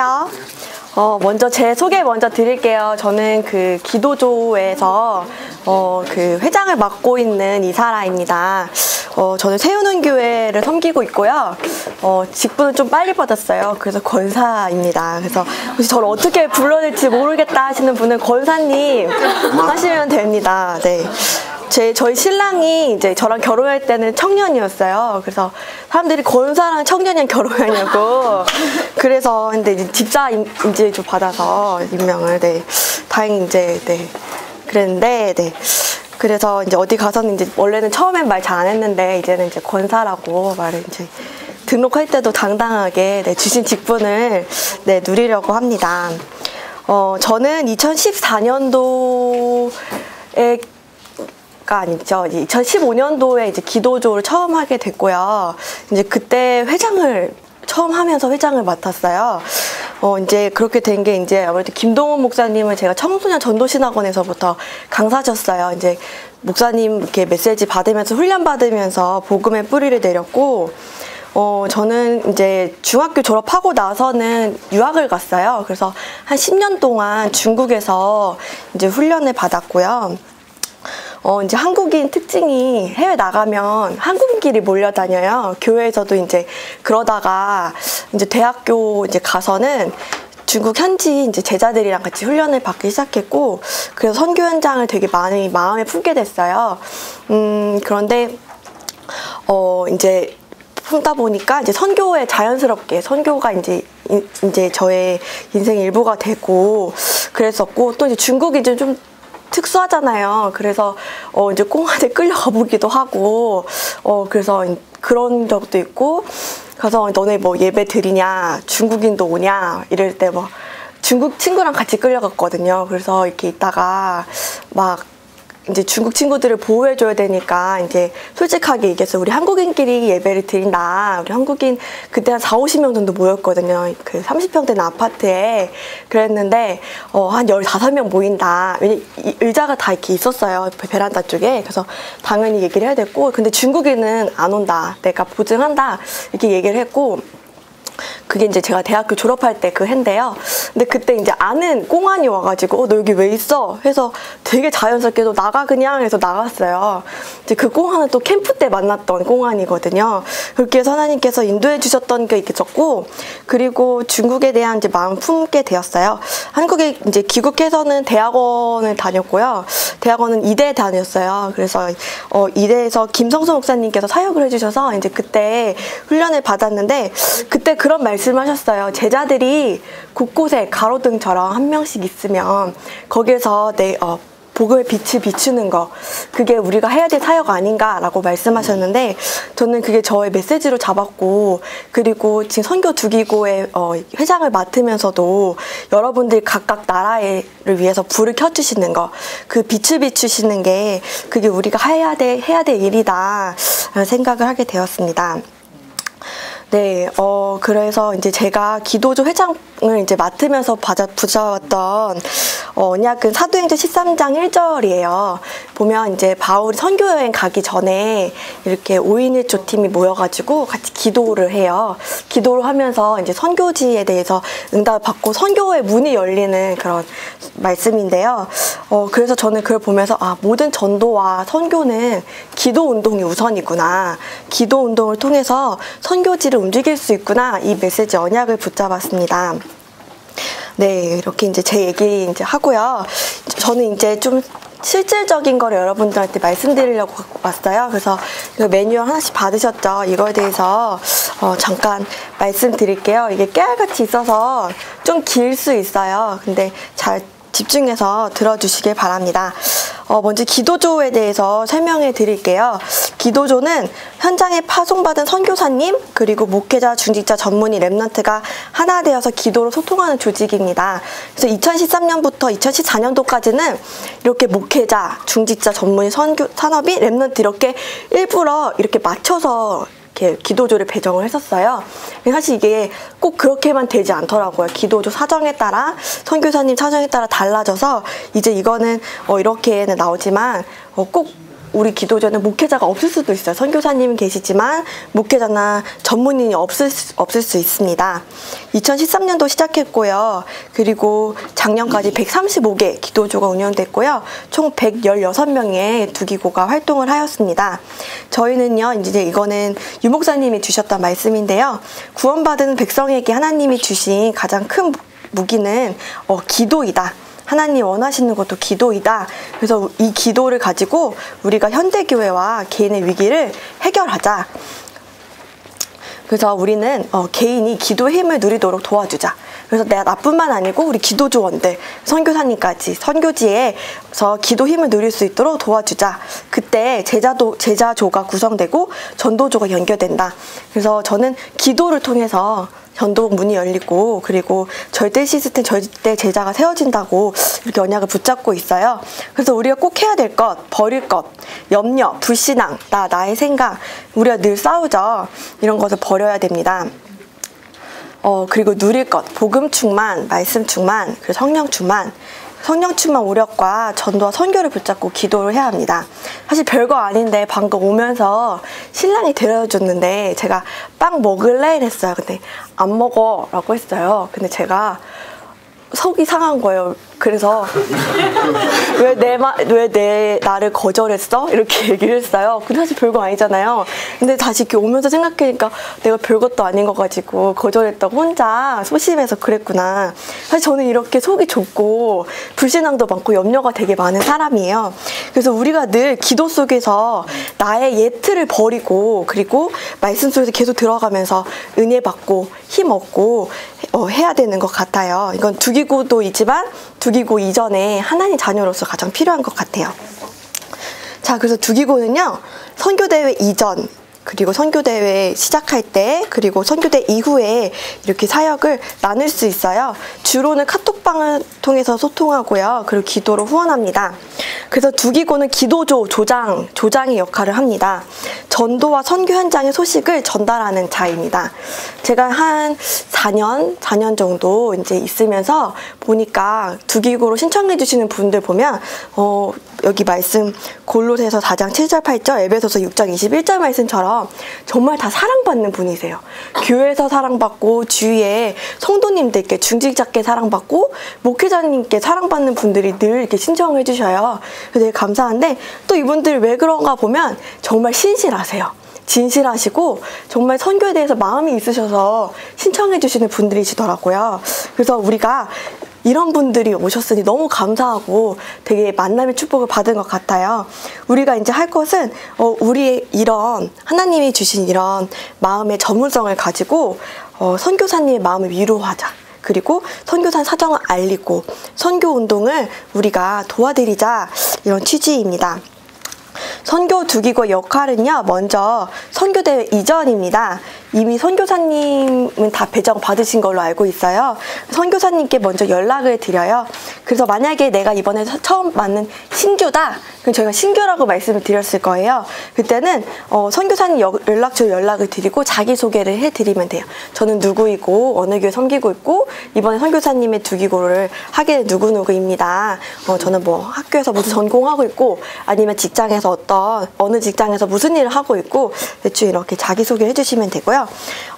안녕하세요. 어, 먼저 제 소개 먼저 드릴게요. 저는 그 기도조에서 어, 그 회장을 맡고 있는 이사라입니다. 어, 저는 세우는 교회를 섬기고 있고요. 어, 직분은 좀 빨리 받았어요. 그래서 권사입니다. 그래서 혹시 저를 어떻게 불러야 될지 모르겠다 하시는 분은 권사님 하시면 됩니다. 네. 제 저희 신랑이 이제 저랑 결혼할 때는 청년이었어요. 그래서 사람들이 권사랑 청년이랑 결혼하냐고. 그래서 근데 이제 집사 임- 이제 좀 받아서 임명을 네 다행히 이제 네 그랬는데 네. 그래서 이제 어디 가서는 이제 원래는 처음엔 말 잘 안 했는데 이제는 이제 권사라고 말을 이제 등록할 때도 당당하게 네, 주신 직분을 네, 누리려고 합니다. 어, 저는 2014년도에 가 아니죠. 2015년도에 이제 기도조를 처음 하게 됐고요. 이제 그때 회장을 처음 하면서 회장을 맡았어요. 어, 이제 그렇게 된 게 이제 아무래도 김동훈 목사님을 제가 청소년 전도신학원에서부터 강사셨어요. 이제 목사님 이렇게 메시지 받으면서 훈련 받으면서 복음의 뿌리를 내렸고, 어, 저는 이제 중학교 졸업하고 나서는 유학을 갔어요. 그래서 한 10년 동안 중국에서 이제 훈련을 받았고요. 어, 이제 한국인 특징이 해외 나가면 한국인끼리 몰려다녀요. 교회에서도 이제 그러다가 이제 대학교 이제 가서는 중국 현지 이제 제자들이랑 같이 훈련을 받기 시작했고, 그래서 선교 현장을 되게 많이 마음에 품게 됐어요. 음, 그런데, 어, 이제 품다 보니까 이제 선교에 자연스럽게 선교가 이제 인- 이제 저의 인생의 일부가 되고 그랬었고 또 이제 중국이 좀 특수하잖아요. 그래서 어 이제 꽁한테 끌려가 보기도 하고 어 그래서 그런 적도 있고 가서 너네 뭐 예배 드리냐 중국인도 오냐 이럴 때 뭐 중국 친구랑 같이 끌려갔거든요. 그래서 이렇게 있다가 막 이제 중국 친구들을 보호해줘야 되니까 이제 솔직하게 얘기해서 우리 한국인끼리 예배를 드린다. 우리 한국인 그때 한 4, 50명 정도 모였거든요. 그 30평 되는 아파트에. 그랬는데, 어, 한 15명 모인다. 왜냐, 이 의자가 다 이렇게 있었어요. 그 베란다 쪽에. 그래서 당연히 얘기를 해야 됐고, 근데 중국인은 안 온다. 내가 보증한다. 이렇게 얘기를 했고, 그게 이제 제가 대학교 졸업할 때 그 해인데요. 근데 그때 이제 아는 꽁안이 와가지고 어, 너 여기 왜 있어? 해서 되게 자연스럽게 너 나가 그냥 해서 나갔어요. 이제 그 꽁안은 또 캠프 때 만났던 꽁안이거든요. 그렇게 해서 하나님께서 인도해 주셨던 게 있었고 그리고 중국에 대한 이제 마음 품게 되었어요. 한국에 이제 귀국해서는 대학원을 다녔고요. 대학원은 이대 다녔어요. 그래서 어, 이대에서 김성수 목사님께서 사역을 해주셔서 이제 그때 훈련을 받았는데 그때 그런 말씀하셨어요. 제자들이 곳곳에 가로등처럼 한 명씩 있으면 거기에서 내 어, 복음의 빛을 비추는 거 그게 우리가 해야 될 사역 아닌가라고 말씀하셨는데 저는 그게 저의 메시지로 잡았고 그리고 지금 선교 두기고의 어, 회장을 맡으면서도 여러분들 각각 나라를 위해서 불을 켜주시는 거 그 빛을 비추시는 게 그게 우리가 해야 될 해야 될 일이다 생각을 하게 되었습니다. 네, 어, 그래서 이제 제가 기도조 회장을 이제 맡으면서 받아, 붙여왔던 어, 언약은 사도행전 13장 1절이에요. 보면 이제 바울이 선교여행 가기 전에 이렇게 5인 1조 팀이 모여가지고 같이 기도를 해요. 기도를 하면서 이제 선교지에 대해서 응답을 받고 선교의 문이 열리는 그런 말씀인데요. 어, 그래서 저는 그걸 보면서 아, 모든 전도와 선교는 기도 운동이 우선이구나. 기도 운동을 통해서 선교지를 움직일 수 있구나. 이 메시지 언약을 붙잡았습니다. 네, 이렇게 이제 제 얘기 이제 하고요. 저는 이제 좀 실질적인 거를 여러분들한테 말씀드리려고 왔어요. 그래서 그 매뉴얼 하나씩 받으셨죠? 이거에 대해서 어, 잠깐 말씀드릴게요. 이게 깨알같이 있어서 좀 길 수 있어요. 근데 잘 집중해서 들어주시길 바랍니다. 어, 먼저 기도조에 대해서 설명해 드릴게요. 기도조는 현장에 파송받은 선교사님 그리고 목회자, 중직자, 전문의, 랩런트가 하나 되어서 기도로 소통하는 조직입니다. 그래서 2013년부터 2014년도까지는 이렇게 목회자, 중직자, 전문의, 선교, 산업이 랩런트 이렇게 일부러 이렇게 맞춰서 이렇게 기도조를 배정을 했었어요. 사실 이게 꼭 그렇게만 되지 않더라고요. 기도조 사정에 따라 선교사님 사정에 따라 달라져서 이제 이거는 어 이렇게는 나오지만 어 꼭 우리 기도전에 목회자가 없을 수도 있어요. 선교사님은 계시지만 목회자나 전문인이 없을 수, 없을 수 있습니다. 2013년도 시작했고요. 그리고 작년까지 135개 기도조가 운영됐고요. 총 116명의 두기고가 활동을 하였습니다. 저희는요, 이제 이거는 유목사님이 주셨던 말씀인데요. 구원받은 백성에게 하나님이 주신 가장 큰 무기는 어, 기도이다. 하나님 원하시는 것도 기도이다. 그래서 이 기도를 가지고 우리가 현대교회와 개인의 위기를 해결하자. 그래서 우리는 어, 개인이 기도의 힘을 누리도록 도와주자. 그래서 내가 나뿐만 아니고 우리 기도조원들, 선교사님까지 선교지에서 기도 힘을 누릴 수 있도록 도와주자. 그때 제자도 제자조가 구성되고 전도조가 연결된다. 그래서 저는 기도를 통해서 전도 문이 열리고 그리고 절대 시스템 절대 제자가 세워진다고 이렇게 언약을 붙잡고 있어요. 그래서 우리가 꼭 해야 될 것, 버릴 것, 염려, 불신앙, 나 나의 생각, 우리가 늘 싸우죠. 이런 것을 버려야 됩니다. 어, 그리고 누릴 것, 복음 충만, 말씀 충만, 그리고 성령 충만, 성령 충만 오력과 전도와 선교를 붙잡고 기도를 해야 합니다. 사실 별거 아닌데 방금 오면서 신랑이 데려줬는데 제가 빵 먹을래? 이랬어요. 근데 안 먹어 라고 했어요. 근데 제가 속이 상한 거예요. 그래서 왜내왜내 나를 거절했어? 이렇게 얘기를 했어요. 근데 사실 별거 아니잖아요. 근데 다시 이렇게 오면서 생각하니까 내가 별것도 아닌 거 가지고 거절했다고 혼자 소심해서 그랬구나. 사실 저는 이렇게 속이 좁고 불신앙도 많고 염려가 되게 많은 사람이에요. 그래서 우리가 늘 기도 속에서 나의 예틀을 버리고 그리고 말씀 속에서 계속 들어가면서 은혜 받고 힘 얻고 어, 해야 되는 것 같아요. 이건 두기고도 있지만 두기고 이전에 하나님 자녀로서 가장 필요한 것 같아요. 자, 그래서 두기고는요, 선교대회 이전, 그리고 선교대회 시작할 때 그리고 선교대 이후에 이렇게 사역을 나눌 수 있어요. 주로는 카톡방을 통해서 소통하고요. 그리고 기도로 후원합니다. 그래서 두기고는 기도조 조장 조장의 역할을 합니다. 전도와 선교 현장의 소식을 전달하는 자입니다. 제가 한 4년 4년 정도 이제 있으면서 보니까 두기고로 신청해 주시는 분들 보면 어 여기 말씀 골로새서 4장 7절 8절 에베소서 6장 21절 말씀처럼 정말 다 사랑받는 분이세요. 교회에서 사랑받고 주위에 성도님들께 중직자께 사랑받고 목회자님께 사랑받는 분들이 늘 이렇게 신청해 주셔요. 되게 감사한데 또 이분들 왜 그런가 보면 정말 신실하세요. 진실하시고 정말 선교에 대해서 마음이 있으셔서 신청해 주시는 분들이시더라고요. 그래서 우리가 이런 분들이 오셨으니 너무 감사하고 되게 만남의 축복을 받은 것 같아요. 우리가 이제 할 것은 어, 우리의 이런 하나님이 주신 이런 마음의 전문성을 가지고 어, 선교사님의 마음을 위로하자. 그리고 선교사 사정을 알리고 선교 운동을 우리가 도와드리자 이런 취지입니다. 선교 두기고 역할은요, 먼저 선교대회 이전입니다. 이미 선교사님은 다 배정 받으신 걸로 알고 있어요. 선교사님께 먼저 연락을 드려요. 그래서 만약에 내가 이번에 처음 맞는 신규다, 그럼 저희가 신규라고 말씀을 드렸을 거예요. 그때는 어, 선교사님 연락처 연락을 드리고 자기 소개를 해드리면 돼요. 저는 누구이고 어느 교회 섬기고 있고 이번에 선교사님의 두기고를 하게 된 누구 누구입니다. 어, 저는 뭐 학교에서 무슨 전공하고 있고 아니면 직장에서 어떤 어느 직장에서 무슨 일을 하고 있고 대충 이렇게 자기 소개를 해주시면 되고요.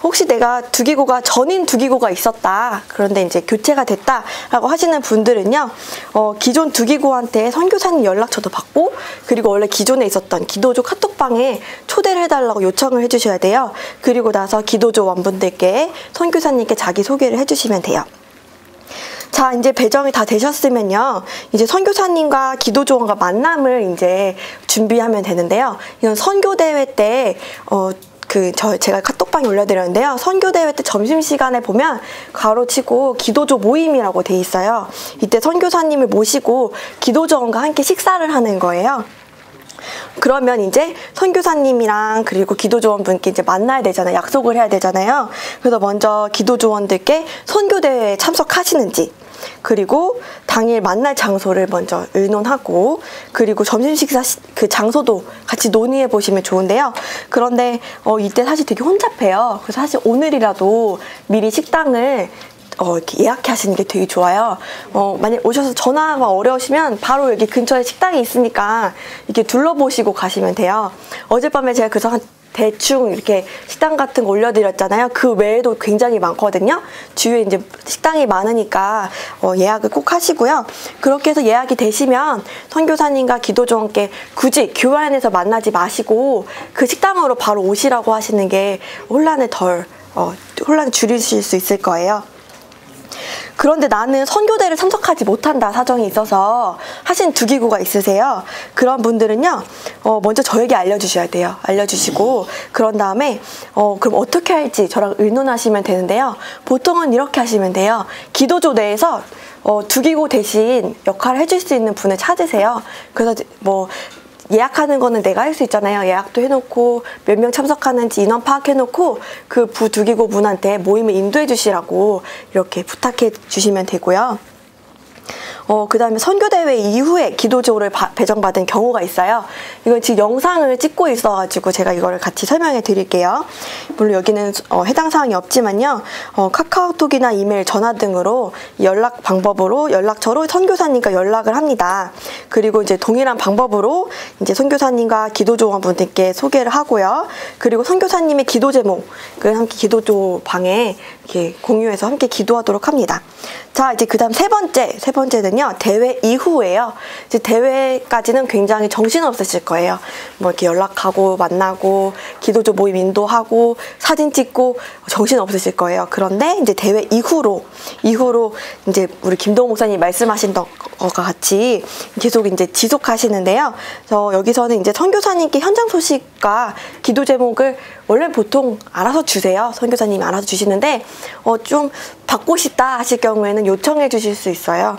혹시 내가 두기고가 전인 두기고가 있었다. 그런데 이제 교체가 됐다라고 하시는 분들은요. 어, 기존 두기고한테 선교사님 연락처도 받고 그리고 원래 기존에 있었던 기도조 카톡방에 초대를 해달라고 요청을 해주셔야 돼요. 그리고 나서 기도조 원분들께 선교사님께 자기 소개를 해주시면 돼요. 자, 이제 배정이 다 되셨으면요. 이제 선교사님과 기도조원과 만남을 이제 준비하면 되는데요. 이건 선교대회 때, 어, 그 저 제가 카톡방에 올려드렸는데요. 선교 대회 때 점심 시간에 보면 가로치고 기도조 모임이라고 돼 있어요. 이때 선교사님을 모시고 기도조원과 함께 식사를 하는 거예요. 그러면 이제 선교사님이랑 그리고 기도조원분께 이제 만나야 되잖아요. 약속을 해야 되잖아요. 그래서 먼저 기도조원들께 선교대회에 참석하시는지 그리고 당일 만날 장소를 먼저 의논하고 그리고 점심 식사 그 장소도 같이 논의해 보시면 좋은데요. 그런데 어, 이때 사실 되게 혼잡해요. 그래서 사실 오늘이라도 미리 식당을 어, 이렇게 예약하시는 게 되게 좋아요. 어, 만약 오셔서 전화가 어려우시면 바로 여기 근처에 식당이 있으니까 이렇게 둘러보시고 가시면 돼요. 어젯밤에 제가 그래서 한 대충 이렇게 식당 같은 거 올려드렸잖아요. 그 외에도 굉장히 많거든요. 주위에 이제 식당이 많으니까 어, 예약을 꼭 하시고요. 그렇게 해서 예약이 되시면 선교사님과 기도조원께 굳이 안에서 만나지 마시고 그 식당으로 바로 오시라고 하시는 게 혼란을 덜 어, 혼란을 줄이실 수 있을 거예요. 그런데 나는 선교대를 참석하지 못한다 사정이 있어서 하신 두 기구가 있으세요. 그런 분들은요, 어, 먼저 저에게 알려주셔야 돼요. 알려주시고, 그런 다음에, 어, 그럼 어떻게 할지 저랑 의논하시면 되는데요. 보통은 이렇게 하시면 돼요. 기도조 내에서 어, 두 기구 대신 역할을 해줄 수 있는 분을 찾으세요. 그래서 뭐, 예약하는 거는 내가 할 수 있잖아요. 예약도 해놓고 몇 명 참석하는지 인원 파악해놓고 그 부두기고 분한테 모임을 인도해 주시라고 이렇게 부탁해 주시면 되고요. 어, 그 다음에 선교대회 이후에 기도조를 바, 배정받은 경우가 있어요. 이건 지금 영상을 찍고 있어가지고 제가 이거를 같이 설명해 드릴게요. 물론 여기는 어, 해당 사항이 없지만요. 어, 카카오톡이나 이메일, 전화 등으로 연락 방법으로 연락처로 선교사님과 연락을 합니다. 그리고 이제 동일한 방법으로 이제 선교사님과 기도조원분들께 소개를 하고요. 그리고 선교사님의 기도 제목을 함께 기도조 방에 이렇게 공유해서 함께 기도하도록 합니다. 자, 이제 그 다음 세 번째, 세 번째는요, 대회 이후에요. 이제 대회까지는 굉장히 정신없으실 거예요. 뭐 이렇게 연락하고, 만나고, 기도조 모임 인도하고, 사진 찍고, 정신없으실 거예요. 그런데 이제 대회 이후로, 이후로 이제 우리 김동 목사님 말씀하신 것과 같이 계속 이제 지속하시는데요. 그래서 여기서는 이제 선교사님께 현장 소식과 기도 제목을 원래 보통 알아서 주세요. 선교사님이 알아서 주시는데, 어, 좀 받고 싶다 하실 경우에는 요청해 주실 수 있어요.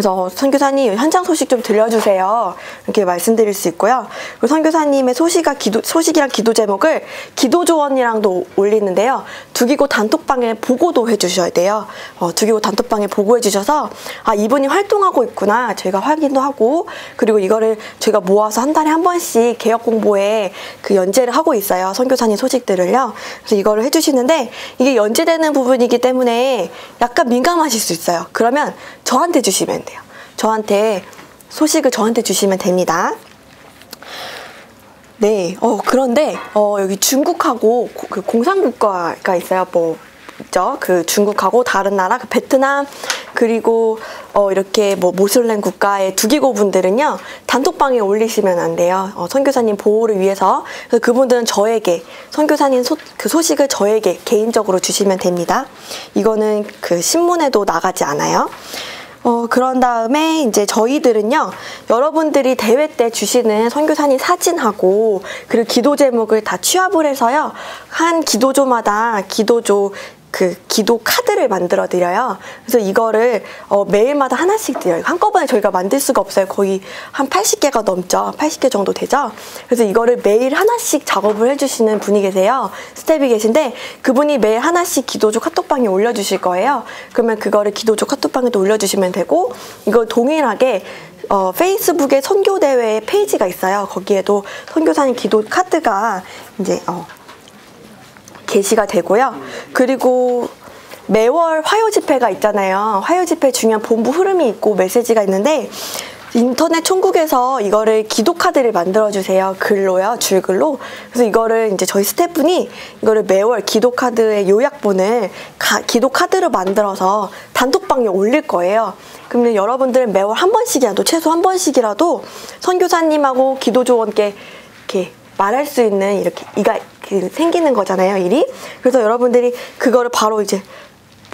그래서 선교사님 현장 소식 좀 들려주세요. 이렇게 말씀드릴 수 있고요. 그리고 선교사님의 소식과 기도, 소식이랑 기도 제목을 기도조원이랑도 올리는데요. 두기고 단톡방에 보고도 해주셔야 돼요. 어, 두기고 단톡방에 보고해 주셔서 아 이분이 활동하고 있구나 저희가 확인도 하고 그리고 이거를 저희가 모아서 한 달에 한 번씩 개혁 공보에 그 연재를 하고 있어요. 선교사님 소식들을요. 그래서 이거를 해주시는데 이게 연재되는 부분이기 때문에 약간 민감하실 수 있어요. 그러면 저한테 주시면. 저한테 소식을 저한테 주시면 됩니다. 네, 어, 그런데, 어, 여기 중국하고 고, 그 공산국가가 있어요. 뭐, 있죠. 그 중국하고 다른 나라, 그 베트남, 그리고, 어, 이렇게 뭐, 모슬렘 국가의 두기고 분들은요, 단톡방에 올리시면 안 돼요. 어, 선교사님 보호를 위해서. 그래서 그분들은 저에게, 선교사님 소, 그 소식을 저에게 개인적으로 주시면 됩니다. 이거는 그 신문에도 나가지 않아요. 어, 그런 다음에 이제 저희들은요, 여러분들이 대회 때 주시는 선교사님 사진하고, 그리고 기도 제목을 다 취합을 해서요, 한 기도조마다 기도조 그 기도 카드를 만들어 드려요. 그래서 이거를 어, 매일마다 하나씩 드려요. 한꺼번에 저희가 만들 수가 없어요. 거의 한 80개가 넘죠. 80개 정도 되죠. 그래서 이거를 매일 하나씩 작업을 해주시는 분이 계세요. 스텝이 계신데 그분이 매일 하나씩 기도조 카톡방에 올려주실 거예요. 그러면 그거를 기도조 카톡방에도 올려주시면 되고 이걸 동일하게 어, 페이스북에 선교대회 페이지가 있어요. 거기에도 선교사님 기도 카드가 이제 어, 게시가 되고요. 그리고 매월 화요 집회가 있잖아요. 화요 집회 중요한 본부 흐름이 있고 메시지가 있는데 인터넷 총국에서 이거를 기도 카드를 만들어 주세요. 글로요, 줄글로. 그래서 이거를 이제 저희 스태프분이 이거를 매월 기도 카드의 요약본을 가, 기도 카드로 만들어서 단톡방에 올릴 거예요. 그러면 여러분들은 매월 한 번씩이라도 최소 한 번씩이라도 선교사님하고 기도 조원께 이렇게 말할 수 있는 이렇게 이가 생기는 거잖아요, 일이. 그래서 여러분들이 그거를 바로 이제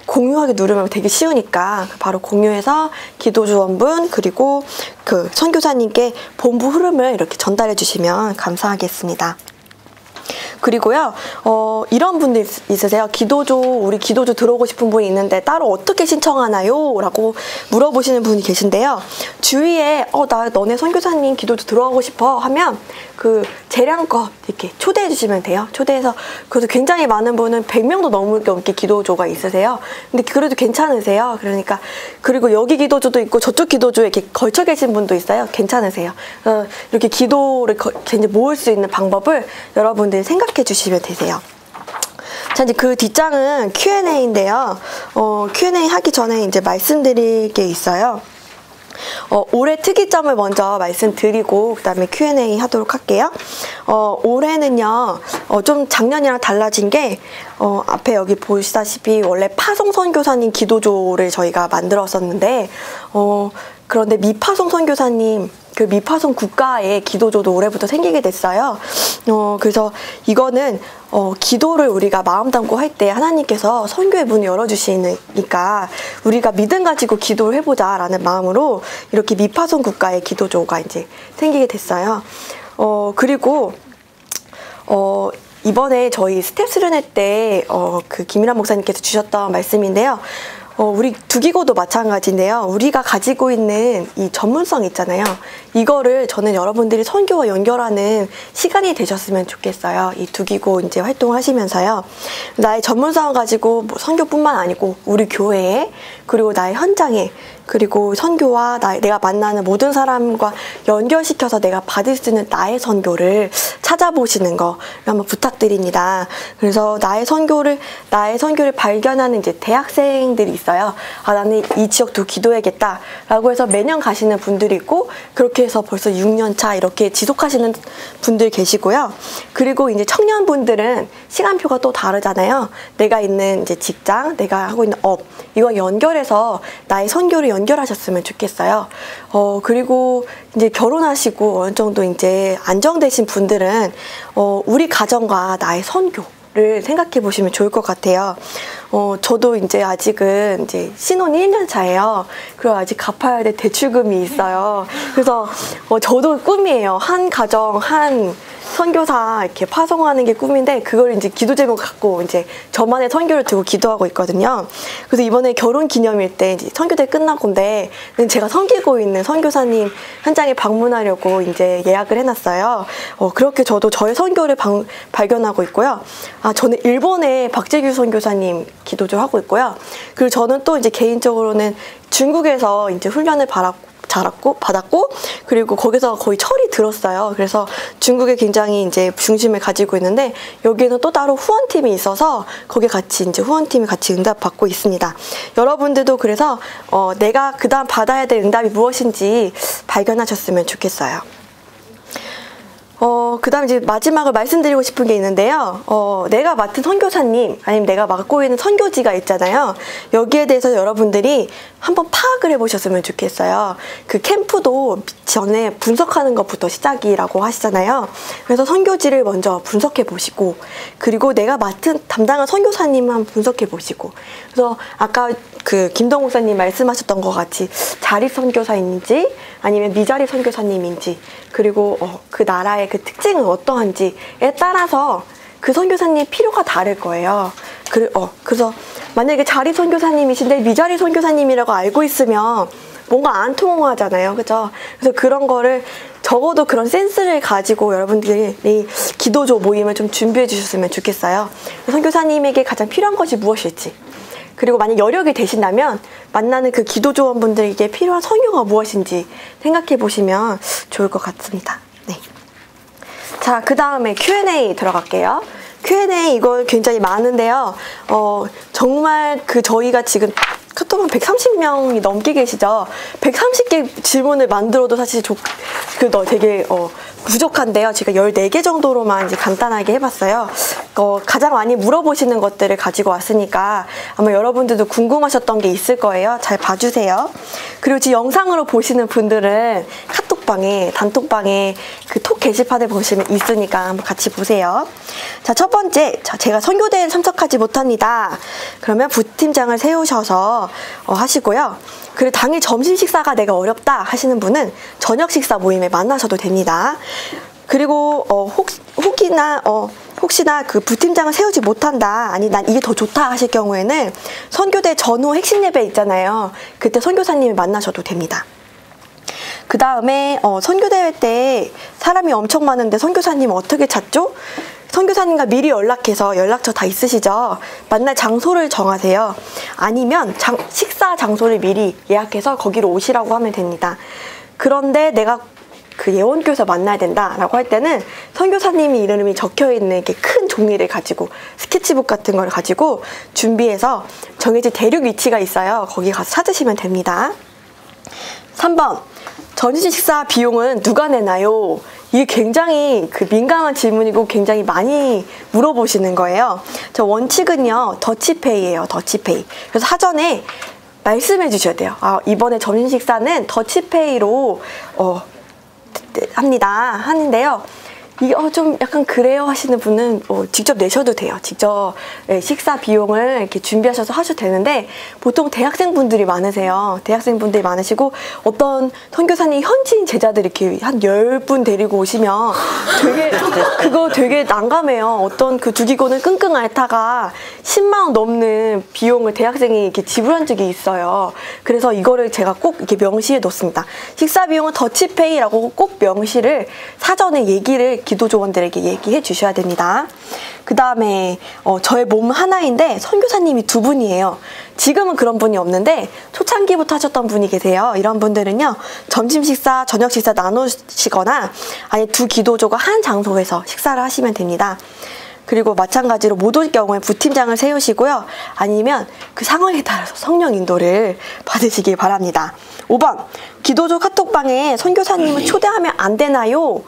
공유하기 누르면 되게 쉬우니까 바로 공유해서 기도 주원분 그리고 그 선교사님께 본부 흐름을 이렇게 전달해 주시면 감사하겠습니다. 그리고요, 어, 이런 분들 있으세요. 기도조, 우리 기도조 들어오고 싶은 분이 있는데 따로 어떻게 신청하나요? 라고 물어보시는 분이 계신데요. 주위에, 어, 나 너네 선교사님 기도조 들어가고 싶어 하면 그 재량껏 이렇게 초대해 주시면 돼요. 초대해서 그래서 굉장히 많은 분은 100명도 넘게 기도조가 있으세요. 근데 그래도 괜찮으세요. 그러니까 그리고 여기 기도조도 있고 저쪽 기도조에 이렇게 걸쳐 계신 분도 있어요. 괜찮으세요. 어, 이렇게 기도를 거, 모을 수 있는 방법을 여러분들이 생각해 주시면 되세요. 자, 이제 그 뒷장은 Q&A인데요. 어, Q&A 하기 전에 이제 말씀드릴 게 있어요. 어, 올해 특이점을 먼저 말씀드리고 그다음에 Q&A 하도록 할게요. 어, 올해는요. 어, 좀 작년이랑 달라진 게 어, 앞에 여기 보시다시피 원래 파송 선교사님 기도조를 저희가 만들었었는데 어, 그런데 미파송 선교사님 그 미파송 국가의 기도조도 올해부터 생기게 됐어요. 어, 그래서 이거는 어, 기도를 우리가 마음 담고 할 때 하나님께서 선교의 문을 열어주시니까 우리가 믿음 가지고 기도를 해보자 라는 마음으로 이렇게 미파송 국가의 기도조가 이제 생기게 됐어요. 어, 그리고 어, 이번에 저희 스텝 수련회 때, 어, 그 김일환 목사님께서 주셨던 말씀인데요. 어, 우리 두기고도 마찬가지인데요. 우리가 가지고 있는 이 전문성 있잖아요. 이거를 저는 여러분들이 선교와 연결하는 시간이 되셨으면 좋겠어요. 이 두기고 이제 활동하시면서요. 나의 전문성을 가지고 뭐 선교뿐만 아니고 우리 교회에 그리고 나의 현장에 그리고 선교와 나, 내가 만나는 모든 사람과 연결시켜서 내가 받을 수 있는 나의 선교를 찾아보시는 거 한번 부탁드립니다. 그래서 나의 선교를 나의 선교를 발견하는 이제 대학생들이 있어요. 아 나는 이 지역도 기도해야겠다라고 해서 매년 가시는 분들이 있고 그렇게 해서 벌써 6년 차 이렇게 지속하시는 분들 계시고요. 그리고 이제 청년분들은 시간표가 또 다르잖아요. 내가 있는 이제 직장, 내가 하고 있는 업 이거 연결해서 나의 선교를 연결하셨으면 좋겠어요. 어, 그리고 이제 결혼하시고 어느 정도 이제 안정되신 분들은 어, 우리 가정과 나의 선교 를 생각해 보시면 좋을 것 같아요. 어, 저도 이제 아직은 이제 신혼 1년 차예요. 그리고 아직 갚아야 될 대출금이 있어요. 그래서 어, 저도 꿈이에요. 한 가정, 한 선교사 이렇게 파송하는 게 꿈인데 그걸 이제 기도 제목 갖고 이제 저만의 선교를 두고 기도하고 있거든요. 그래서 이번에 결혼 기념일 때 이제 선교대 끝나고인데 제가 섬기고 있는 선교사님 현장에 방문하려고 이제 예약을 해놨어요. 어, 그렇게 저도 저의 선교를 방, 발견하고 있고요. 아 저는 일본의 박재규 선교사님 기도를 하고 있고요. 그리고 저는 또 이제 개인적으로는 중국에서 이제 훈련을 받았고 자랐고 받았고 그리고 거기서 거의 철이 들었어요. 그래서 중국에 굉장히 이제 중심을 가지고 있는데 여기는 또 따로 후원팀이 있어서 거기 같이 이제 후원팀이 같이 응답 받고 있습니다. 여러분들도 그래서 어, 내가 그다음 받아야 될 응답이 무엇인지 발견하셨으면 좋겠어요. 어, 그 다음 이제 마지막으로 말씀드리고 싶은 게 있는데요. 어, 내가 맡은 선교사님, 아니면 내가 맡고 있는 선교지가 있잖아요. 여기에 대해서 여러분들이 한번 파악을 해보셨으면 좋겠어요. 그 캠프도 전에 분석하는 것부터 시작이라고 하시잖아요. 그래서 선교지를 먼저 분석해 보시고, 그리고 내가 맡은 담당한 선교사님만 분석해 보시고, 그래서 아까 그 김동 목사님 말씀하셨던 것 같이 자립 선교사인지 아니면 미자립 선교사님인지 그리고 어, 그 나라의 그 특징은 어떠한지에 따라서 그 선교사님 필요가 다를 거예요. 그, 어, 그래서 만약에 자립 선교사님이신데 미자립 선교사님이라고 알고 있으면 뭔가 안 통하잖아요. 그죠? 그래서 그런 거를 적어도 그런 센스를 가지고 여러분들이 기도조 모임을 좀 준비해 주셨으면 좋겠어요. 선교사님에게 가장 필요한 것이 무엇일지. 그리고 만약 여력이 되신다면 만나는 그 기도조원분들에게 필요한 성교가 무엇인지 생각해 보시면 좋을 것 같습니다. 네. 자, 그 다음에 Q&A 들어갈게요. Q&A 이걸 굉장히 많은데요. 어, 정말 그 저희가 지금 카톡은 130명이 넘게 계시죠. 130개 질문을 만들어도 사실 조, 그, 되게, 어, 부족한데요. 제가 14개 정도로만 이제 간단하게 해봤어요. 어, 가장 많이 물어보시는 것들을 가지고 왔으니까 아마 여러분들도 궁금하셨던 게 있을 거예요. 잘 봐주세요. 그리고 지금 영상으로 보시는 분들은 카톡 방에, 단톡방에 그 톡 게시판에 보시면 있으니까 한번 같이 보세요. 자, 첫 번째. 자, 제가 선교대에 참석하지 못합니다. 그러면 부팀장을 세우셔서 어, 하시고요. 그리고 당일 점심 식사가 내가 어렵다 하시는 분은 저녁 식사 모임에 만나셔도 됩니다. 그리고 어, 혹, 혹이나 어, 혹시나 그 부팀장을 세우지 못한다 아니 난 이게 더 좋다 하실 경우에는 선교대 전후 핵심 예배 있잖아요. 그때 선교사님을 만나셔도 됩니다. 그 다음에 어, 선교대회 때 사람이 엄청 많은데 선교사님 어떻게 찾죠? 선교사님과 미리 연락해서 연락처 다 있으시죠? 만날 장소를 정하세요. 아니면 장, 식사 장소를 미리 예약해서 거기로 오시라고 하면 됩니다. 그런데 내가 그 예원교에서 만나야 된다라고 할 때는 선교사님이 이름이 적혀 있는 이렇게 큰 종이를 가지고 스케치북 같은 걸 가지고 준비해서 정해진 대륙 위치가 있어요. 거기 가서 찾으시면 됩니다. 3번 전시 식사 비용은 누가 내나요? 이게 굉장히 그 민감한 질문이고 굉장히 많이 물어보시는 거예요. 저 원칙은요 더치페이예요. 더치페이. 그래서 사전에 말씀해 주셔야 돼요. 아, 이번에 점심 식사는 더치페이로 어, 합니다. 하는데요. 이게 어, 좀 약간 그래요 하시는 분은 어, 직접 내셔도 돼요. 직접 네, 식사 비용을 이렇게 준비하셔서 하셔도 되는데 보통 대학생분들이 많으세요. 대학생분들이 많으시고 어떤 선교사님 현지인 제자들 이렇게 한 열 분 데리고 오시면 되게 그거 되게 난감해요. 어떤 그 두기고는 끙끙 앓다가 10만 원 넘는 비용을 대학생이 이렇게 지불한 적이 있어요. 그래서 이거를 제가 꼭 이렇게 명시해 놓습니다. 식사 비용은 더치페이라고 꼭 명시를 사전에 얘기를 기도 조원들에게 얘기해 주셔야 됩니다. 그 다음에 어, 저의 몸 하나인데 선교사님이 두 분이에요. 지금은 그런 분이 없는데 초창기부터 하셨던 분이 계세요. 이런 분들은요 점심 식사, 저녁 식사 나누시거나 아니 두 기도조가 한 장소에서 식사를 하시면 됩니다. 그리고 마찬가지로 못 올 경우에 부팀장을 세우시고요. 아니면 그 상황에 따라서 성령 인도를 받으시기 바랍니다. 5번 기도조 카톡방에 선교사님을 초대하면 안 되나요?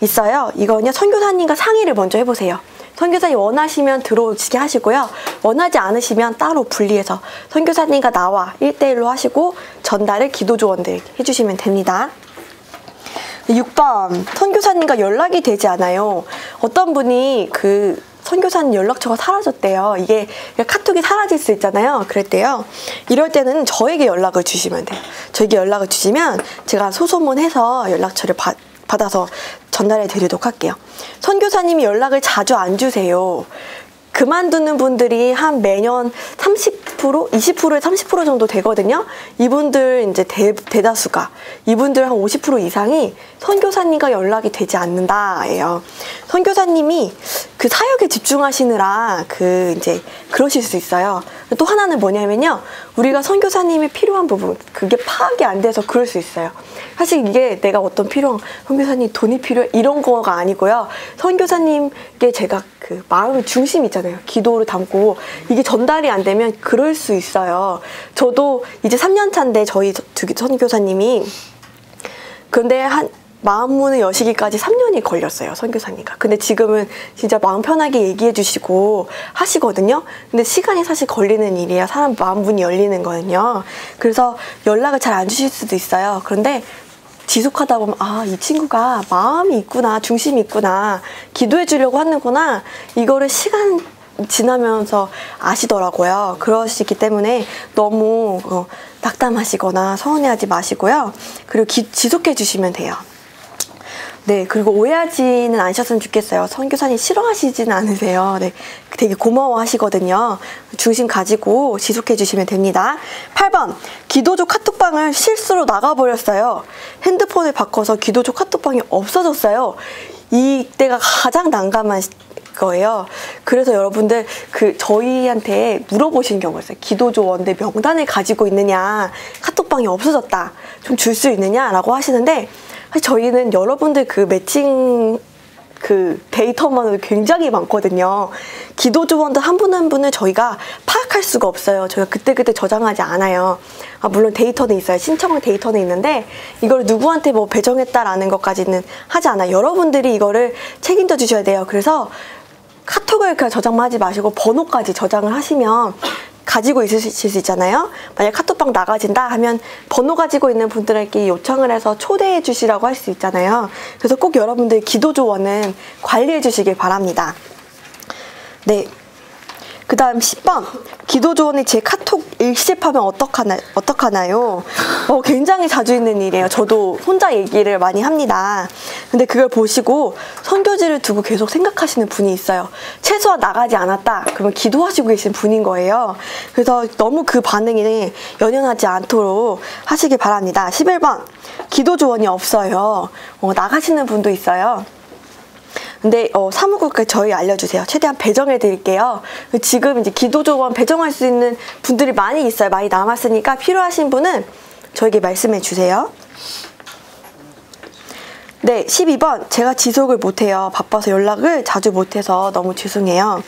있어요. 이거는요, 선교사님과 상의를 먼저 해보세요. 선교사님 원하시면 들어오시게 하시고요. 원하지 않으시면 따로 분리해서 선교사님과 나와 1대1로 하시고 전달을 기도조원들 해주시면 됩니다. 6번 선교사님과 연락이 되지 않아요. 어떤 분이 그 선교사님 연락처가 사라졌대요. 이게 카톡이 사라질 수 있잖아요. 그랬대요. 이럴 때는 저에게 연락을 주시면 돼요. 저에게 연락을 주시면 제가 소소문해서 연락처를 받, 받아서 전달해 드리도록 할게요. 선교사님이 연락을 자주 안 주세요. 그만두는 분들이 한 매년 30%, 20%에 30% 정도 되거든요. 이분들 이제 대, 대다수가 이분들 한 50% 이상이 선교사님과 연락이 되지 않는다예요. 선교사님이 그 사역에 집중하시느라 그 이제 그러실 수 있어요. 또 하나는 뭐냐면요. 우리가 선교사님이 필요한 부분 그게 파악이 안 돼서 그럴 수 있어요. 사실 이게 내가 어떤 필요한 선교사님 돈이 필요해 이런 거가 아니고요. 선교사님께 제가 그 마음의 중심 있잖아요. 기도를 담고 이게 전달이 안 되면 그럴 수 있어요. 저도 이제 3년 차인데 저희 선교사님이 그런데 한 마음문을 여시기까지 3년이 걸렸어요, 선교사님과. 근데 지금은 진짜 마음 편하게 얘기해 주시고 하시거든요. 근데 시간이 사실 걸리는 일이야. 사람 마음문이 열리는 거는요. 그래서 연락을 잘 안 주실 수도 있어요. 그런데 지속하다 보면 아, 이 친구가 마음이 있구나, 중심이 있구나, 기도해 주려고 하는구나. 이거를 시간 지나면서 아시더라고요. 그러시기 때문에 너무 어, 낙담하시거나 서운해하지 마시고요. 그리고 기, 지속해 주시면 돼요. 네, 그리고 오해하지는 않으셨으면 좋겠어요. 선교사님 싫어하시지는 않으세요. 네, 되게 고마워 하시거든요. 중심 가지고 지속해 주시면 됩니다. 8번, 기도조 카톡방을 실수로 나가버렸어요. 핸드폰을 바꿔서 기도조 카톡방이 없어졌어요. 이때가 가장 난감한 거예요. 그래서 여러분들 그 저희한테 물어보신 경우가 있어요. 기도조원들 명단을 가지고 있느냐, 카톡방이 없어졌다, 좀 줄 수 있느냐라고 하시는데 저희는 여러분들 그 매칭 그 데이터만으로 굉장히 많거든요. 기도 조원들 한 분 한 분을 저희가 파악할 수가 없어요. 저희가 그때그때 저장하지 않아요. 아, 물론 데이터는 있어요. 신청 데이터는 있는데 이걸 누구한테 뭐 배정했다라는 것까지는 하지 않아요. 여러분들이 이거를 책임져 주셔야 돼요. 그래서 카톡을 그냥 저장만 하지 마시고 번호까지 저장을 하시면 가지고 있으실 수 있잖아요. 만약 카톡방 나가진다 하면 번호 가지고 있는 분들에게 요청을 해서 초대해 주시라고 할 수 있잖아요. 그래서 꼭 여러분들 기도 조언은 관리해 주시길 바랍니다. 네. 그 다음 10번 기도 조언이 제 카톡 일십하면 어떡하나, 어떡하나요? 어, 굉장히 자주 있는 일이에요. 저도 혼자 얘기를 많이 합니다. 근데 그걸 보시고 선교지를 두고 계속 생각하시는 분이 있어요. 최소한 나가지 않았다. 그러면 기도하시고 계신 분인 거예요. 그래서 너무 그 반응이 연연하지 않도록 하시길 바랍니다. 11번 기도 조언이 없어요. 어, 나가시는 분도 있어요. 근데 어, 사무국에 저희 알려주세요. 최대한 배정해 드릴게요. 지금 이제 기도조원 배정할 수 있는 분들이 많이 있어요. 많이 남았으니까 필요하신 분은 저에게 말씀해 주세요. 네, 12번. 제가 지속을 못해요. 바빠서 연락을 자주 못해서 너무 죄송해요.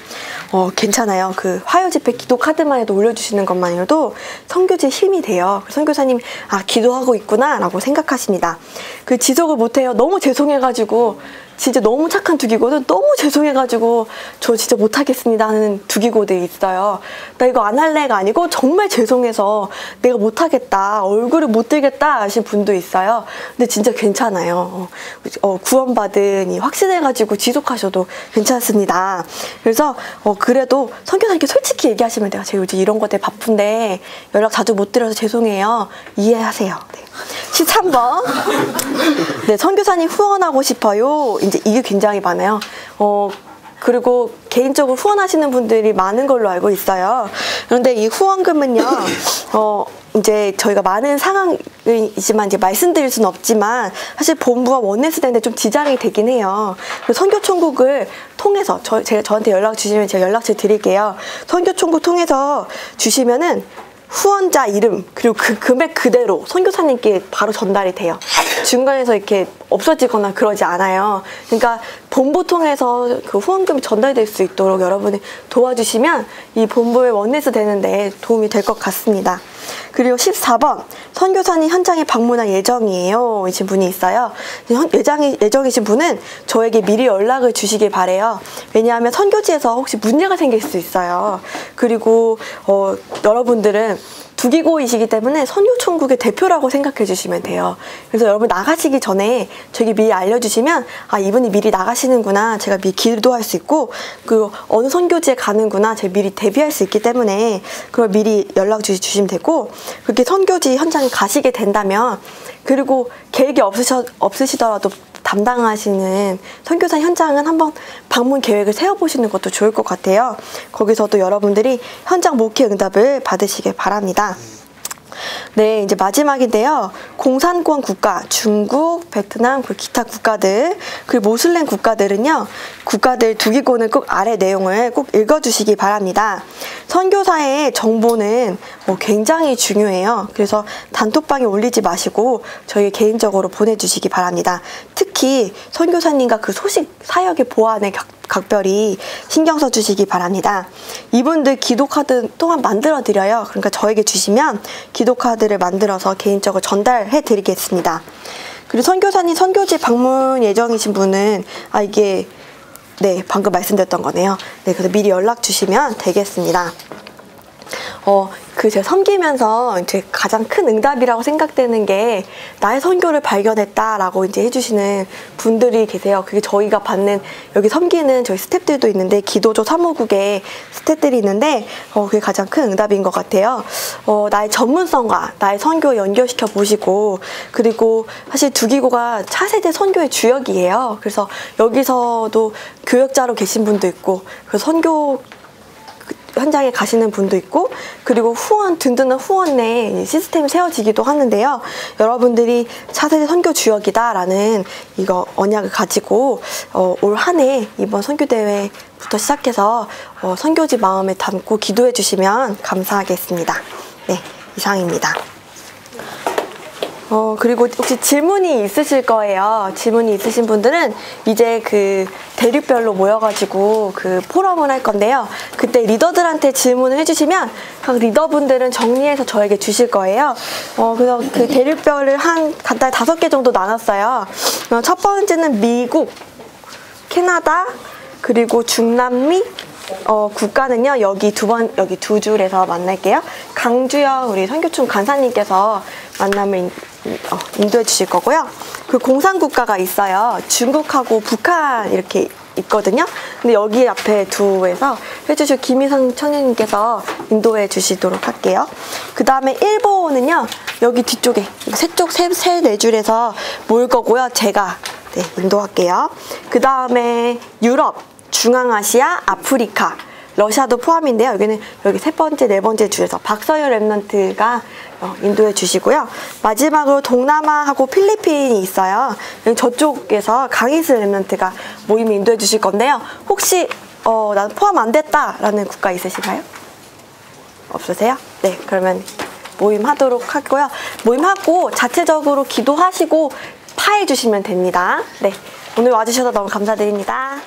어, 괜찮아요. 그 화요 집회 기도 카드만 해도 올려주시는 것만으로도 선교제 힘이 돼요. 선교사님, 아, 기도하고 있구나. 라고 생각하십니다. 그 지속을 못해요. 너무 죄송해가지고 진짜 너무 착한 두기고는 너무 죄송해가지고 저 진짜 못하겠습니다 하는 두기고들이 있어요. 나 이거 안 할래가 아니고 정말 죄송해서 내가 못하겠다 얼굴을 못 들겠다 하신 분도 있어요. 근데 진짜 괜찮아요. 어, 구원받은 이 확신해가지고 지속하셔도 괜찮습니다. 그래서 어, 그래도 성교사님께 솔직히 얘기하시면 돼요. 제가 요즘 이런 것에 바쁜데 연락 자주 못 드려서 죄송해요. 이해하세요. 네. 13번. 네, 선교사님 후원하고 싶어요. 이제 이게 굉장히 많아요. 어, 그리고 개인적으로 후원하시는 분들이 많은 걸로 알고 있어요. 그런데 이 후원금은요, 어, 이제 저희가 많은 상황이지만 이제 말씀드릴 수는 없지만 사실 본부와 원내스 되는데 좀 지장이 되긴 해요. 그 선교총국을 통해서 저, 제가 저한테 연락 주시면 제가 연락처 드릴게요. 선교총국 통해서 주시면은 후원자 이름 그리고 그 금액 그대로 선교사님께 바로 전달이 돼요. 중간에서 이렇게 없어지거나 그러지 않아요. 그러니까 본부 통해서 그 후원금이 전달될 수 있도록 여러분이 도와주시면 이 본부의 원내스 되는데 도움이 될 것 같습니다. 그리고 14번 선교사님 현장에 방문할 예정이에요. 이신 분이 있어요. 예정이, 예정이신 분은 저에게 미리 연락을 주시길 바래요. 왜냐하면 선교지에서 혹시 문제가 생길 수 있어요. 그리고 어, 여러분들은 두기고이시기 때문에 선교천국의 대표라고 생각해 주시면 돼요. 그래서 여러분 나가시기 전에 저에게 미리 알려주시면 아 이분이 미리 나가시는구나 제가 미리 기도할 수 있고 그 어느 선교지에 가는구나 제가 미리 대비할 수 있기 때문에 그걸 미리 연락 주시면 되고 그렇게 선교지 현장에 가시게 된다면 그리고 계획이 없으셔, 없으시더라도 담당하시는 선교사 현장은 한번 방문 계획을 세워보시는 것도 좋을 것 같아요. 거기서도 여러분들이 현장 목회 응답을 받으시길 바랍니다. 네, 이제 마지막인데요. 공산권 국가, 중국, 베트남, 그 기타 국가들, 그리고 모슬렘 국가들은요, 국가들 두기고는 꼭 아래 내용을 꼭 읽어주시기 바랍니다. 선교사의 정보는 뭐 굉장히 중요해요. 그래서 단톡방에 올리지 마시고 저희 개인적으로 보내주시기 바랍니다. 특히 선교사님과 그 소식 사역의 보안에 각별히 신경 써 주시기 바랍니다. 이분들 기도 카드 또한 만들어 드려요. 그러니까 저에게 주시면 기도 카드를 만들어서 개인적으로 전달해 드리겠습니다. 그리고 선교사님 선교지 방문 예정이신 분은 아 이게 네 방금 말씀드렸던 거네요. 네 그래서 미리 연락 주시면 되겠습니다. 어, 그 제가 섬기면서 이제 가장 큰 응답이라고 생각되는 게 나의 선교를 발견했다라고 이제 해주시는 분들이 계세요. 그게 저희가 받는 여기 섬기는 저희 스탭들도 있는데 기도조 사무국에 스탭들이 있는데 어, 그게 가장 큰 응답인 것 같아요. 어, 나의 전문성과 나의 선교 연결시켜 보시고 그리고 사실 두기고가 차세대 선교의 주역이에요. 그래서 여기서도 교역자로 계신 분도 있고 그 선교 현장에 가시는 분도 있고 그리고 후원 든든한 후원 내 시스템이 세워지기도 하는데요. 여러분들이 차세대 선교 주역이다라는 이거 언약을 가지고 어, 올 한해 이번 선교 대회부터 시작해서 어, 선교지 마음에 담고 기도해 주시면 감사하겠습니다. 네, 이상입니다. 어, 그리고 혹시 질문이 있으실 거예요. 질문이 있으신 분들은 이제 그 대륙별로 모여가지고 그 포럼을 할 건데요. 그때 리더들한테 질문을 해주시면 각 리더분들은 정리해서 저에게 주실 거예요. 어, 그래서 그 대륙별을 한 간단히 다섯 개 정도 나눴어요. 어, 첫 번째는 미국, 캐나다, 그리고 중남미, 어, 국가는요 여기 두 번 여기 두 줄에서 만날게요. 강주영 우리 선교총 간사님께서 만남을 어, 인도해 주실 거고요. 그 공산국가가 있어요. 중국하고 북한 이렇게 있거든요. 근데 여기 앞에 두에서 해주실 김희성 청년님께서 인도해 주시도록 할게요. 그 다음에 일본은요, 여기 뒤쪽에, 세쪽 세, 세, 네 줄에서 모일 거고요. 제가, 네, 인도할게요. 그 다음에 유럽, 중앙아시아, 아프리카, 러시아도 포함인데요. 여기는 여기 세 번째, 네 번째 줄에서 박서연 랩런트가 어, 인도해 주시고요. 마지막으로 동남아하고 필리핀이 있어요. 저쪽에서 강희슬 랩런트가 모임 인도해 주실 건데요. 혹시 어, 난 포함 안 됐다라는 국가 있으신가요? 없으세요? 네, 그러면 모임 하도록 하고요. 모임하고 자체적으로 기도하시고 파해 주시면 됩니다. 네. 오늘 와주셔서 너무 감사드립니다.